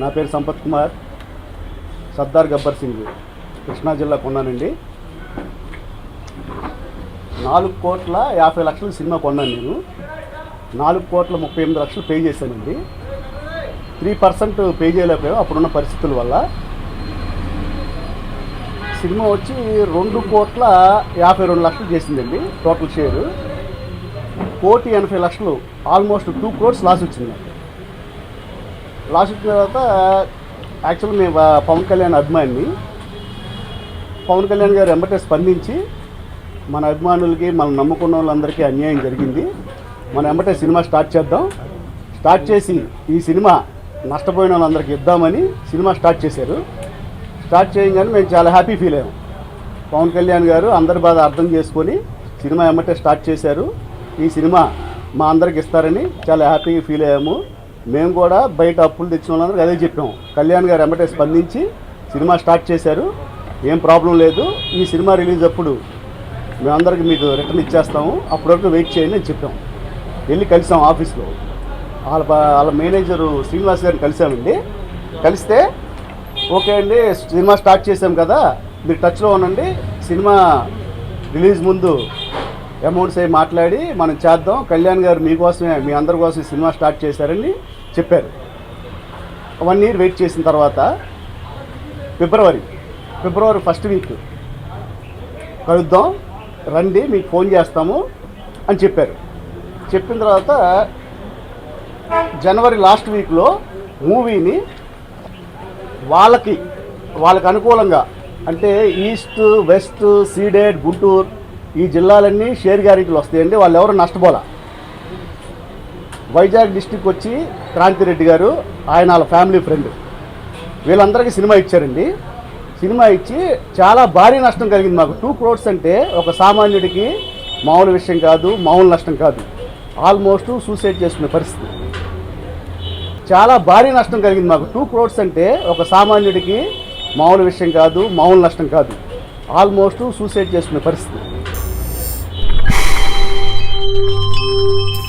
నా పేరు సంపత్ కుమార్. సర్దార్ గబ్బర్ సింగ్. కృష్ణా జిల్లా కొన్నానండి నాలుగు కోట్ల యాభై లక్షల సినిమా కొన్నాను నేను. నాలుగు కోట్ల ముప్పై ఎనిమిది లక్షలు పే చేశానండి. త్రీ పర్సెంట్ పే చేయలేకపోయాం అప్పుడున్న పరిస్థితుల వల్ల. సినిమా వచ్చి రెండు కోట్ల యాభై రెండు లక్షలు చేసిందండి టోటల్ షేరు. కోటి ఎనభై లక్షలు ఆల్మోస్ట్ టూ క్రోర్స్ లాస్ వచ్చింది లాస్ట్ తర్వాత యాక్చువల్గా మేము పవన్ కళ్యాణ్ అభిమాని పవన్ కళ్యాణ్ గారు వెంబటే స్పందించి మన అభిమానులకి మనం నమ్ముకున్న వాళ్ళందరికీ అన్యాయం జరిగింది. మనం వెంబటే సినిమా స్టార్ట్ చేద్దాం. స్టార్ట్ చేసి ఈ సినిమా నష్టపోయిన వాళ్ళందరికీ ఇద్దామని సినిమా స్టార్ట్ చేశారు. స్టార్ట్ చేయగానే మేము చాలా హ్యాపీ ఫీల్ అయ్యాం. పవన్ కళ్యాణ్ గారు అందరి బాధ అర్థం చేసుకొని సినిమా వెంబటే స్టార్ట్ చేశారు. ఈ సినిమా మా అందరికి ఇస్తారని చాలా హ్యాపీగా ఫీల్ అయ్యాము. మేము కూడా బయట అప్పులు తెచ్చిన వాళ్ళందరికీ అదే చెప్పాము కళ్యాణ్ గారు వెంబటే స్పందించి సినిమా స్టార్ట్ చేశారు. ఏం ప్రాబ్లం లేదు. ఈ సినిమా రిలీజ్ అప్పుడు మేమందరికి మీకు రిటర్న్ ఇచ్చేస్తాము. అప్పటి వరకు వెయిట్ చేయండి అని చెప్పాం. వెళ్ళి కలిసాం ఆఫీస్లో. వాళ్ళ వాళ్ళ మేనేజరు శ్రీనివాస్ గారిని కలిసామండి. కలిస్తే ఓకే అండి సినిమా స్టార్ట్ చేసాం కదా మీరు టచ్లో ఉండండి సినిమా రిలీజ్ ముందు అమౌంట్స్ అవి మాట్లాడి మనం చేద్దాం. కళ్యాణ్ గారు మీకోసమే మీ అందరి కోసం సినిమా స్టార్ట్ చేశారని చెప్పారు. వన్ ఇయర్ వెయిట్ చేసిన తర్వాత ఫిబ్రవరి ఫిబ్రవరి ఫస్ట్ వీక్ కలుద్దాం రండి మీకు ఫోన్ చేస్తాము అని చెప్పారు. చెప్పిన తర్వాత జనవరి లాస్ట్ వీక్లో మూవీని వాళ్ళకి వాళ్ళకి అనుకూలంగా అంటే ఈస్ట్ వెస్ట్ సీడెడ్ గుంటూరు ఈ జిల్లాలన్నీ షేర్ గ్యారెంటీలు వస్తాయండి. వాళ్ళు ఎవరు నష్టపోలా. వైజాగ్ డిస్టిక్ వచ్చి క్రాంతిరెడ్డి గారు ఆయన వాళ్ళ ఫ్యామిలీ ఫ్రెండ్. వీళ్ళందరికీ సినిమా ఇచ్చారండి. సినిమా ఇచ్చి చాలా భారీ నష్టం కలిగింది మాకు. టూ క్రోడ్స్ అంటే ఒక సామాన్యుడికి మామూలు విషయం కాదు మామూలు నష్టం కాదు. ఆల్మోస్ట్ సూసైడ్ చేసుకునే పరిస్థితి. చాలా భారీ నష్టం కలిగింది మాకు. టూ క్రోడ్స్ అంటే ఒక సామాన్యుడికి మామూలు విషయం కాదు మామూలు నష్టం కాదు. ఆల్మోస్ట్ సూసైడ్ చేసుకునే పరిస్థితి. Música